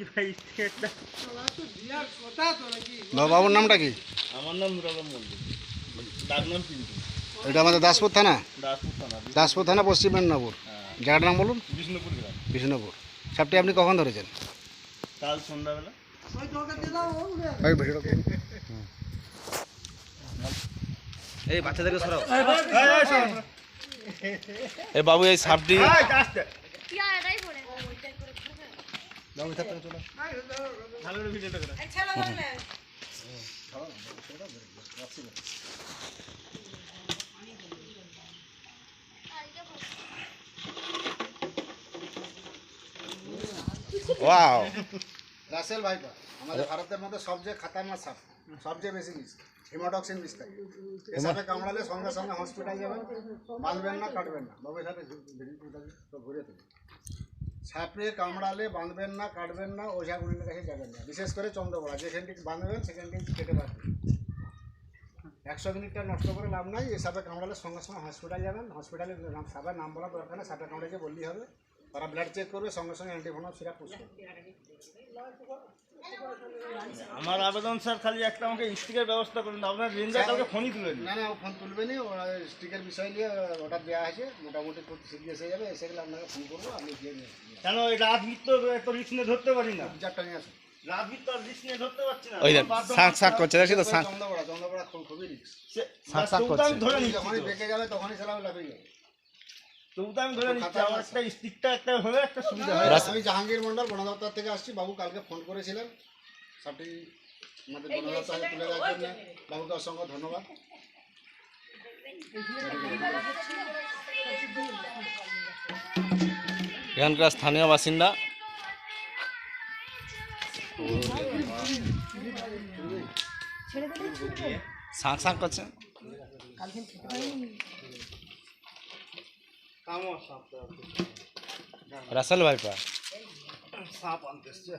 কি বাবুর নামটা কি? আমার নাম মন্দির ডাক নাম পিন্টু। এটা আমাদের দাসপুর থানা? দাসপুর থানা দাসপুর থানা পশ্চিম মেদিনীপুর। হ্যাঁ, জায়গাটার নাম বলুন। বিষ্ণুপুর গ্রাম। বিষ্ণুপুর। সাপটি আপনি কখন ধরেছেন? কাল সন্ধ্যাবেলা। এই বাচ্চাদেরকে সরাও। এ বাবু এই সাপটি ওয়াও রাসেল ভাইপা আমাদের ভারতের মধ্যে সবচেয়ে খাতারনাক সাপ সবচেয়ে বেশি বিষ হিমাটক্সিন বিষ থাকে সাপে কামড়ালে সঙ্গে সঙ্গে হসপিটাল যাবেন বাঁধবেন না কাটবেন না বাবু সাথে ঘুরে থাকি সাপে কামড়ালে বাঁধবেন না, কাটবেন না ওঝাগুলির কাছে যাবেন না। বিশেষ করে চন্দ্রপড়া যেখানটি বাঁধবেন সেখানটি কেটে বাঁধবেন একশো মিনিটটা নষ্ট করে লাভ নাই এই সাপে কামড়ালে সঙ্গে সঙ্গে হসপিটাল যাবেন। হসপিটালে সাপের নাম বলার দরকার নেই, সাপে কামড়েছে বললেই হবে। তারা ব্লাড চেক করবে সঙ্গে সঙ্গে অ্যান্টিভেনম সিরাপ পুষ করবে। আমার আবেদন স্যার খালি একটা আমাকে স্টিকের ব্যবস্থা করুন আপনার রেঞ্জার কালকে ফোনই তুলে দিন। না না ও ফোন তুলবে নি ওরা স্টিকের বিষয় নিয়ে অর্ডার দেওয়া আছে মোটামুটি খুব সিরিয়াস হয়ে যাবে এসে গেলে আপনাকে ফোন করব আপনি দিয়ে নিয়ে কেন এই রাজমিত তো এত রিস্ক নিয়ে ধরতে পারি না? বিচারটা নিয়ে আসুন। রাজমিত রিস্ক নিয়ে ধরতে পারছি না। ওই দেখ শাঁক শাঁক করছে দেখছি তো শাঁক রিক্স শাঁক আমি যখনই বেঁকে যাবে তখনই সেটা লাফিয়ে যাবে তবু তো আমি ধরে নিচ্ছি আমার একটা স্টিকটা একটা হলে একটা সুবিধা হয়। আমি জাহাঙ্গীর মন্ডল বন দপ্তর থেকে আসছি। বাবু কালকে ফোন করেছিলেন। সবটি আমাদের বন দপ্তরে তুলে দেওয়ার জন্য বাবুকে অসংখ্য ধন্যবাদ। এখানকার স্থানীয় বাসিন্দা। শাঁক শাঁক করছে। কামও সাপ তো। রাসেল ভাইপা? সাপ আনতে এসছে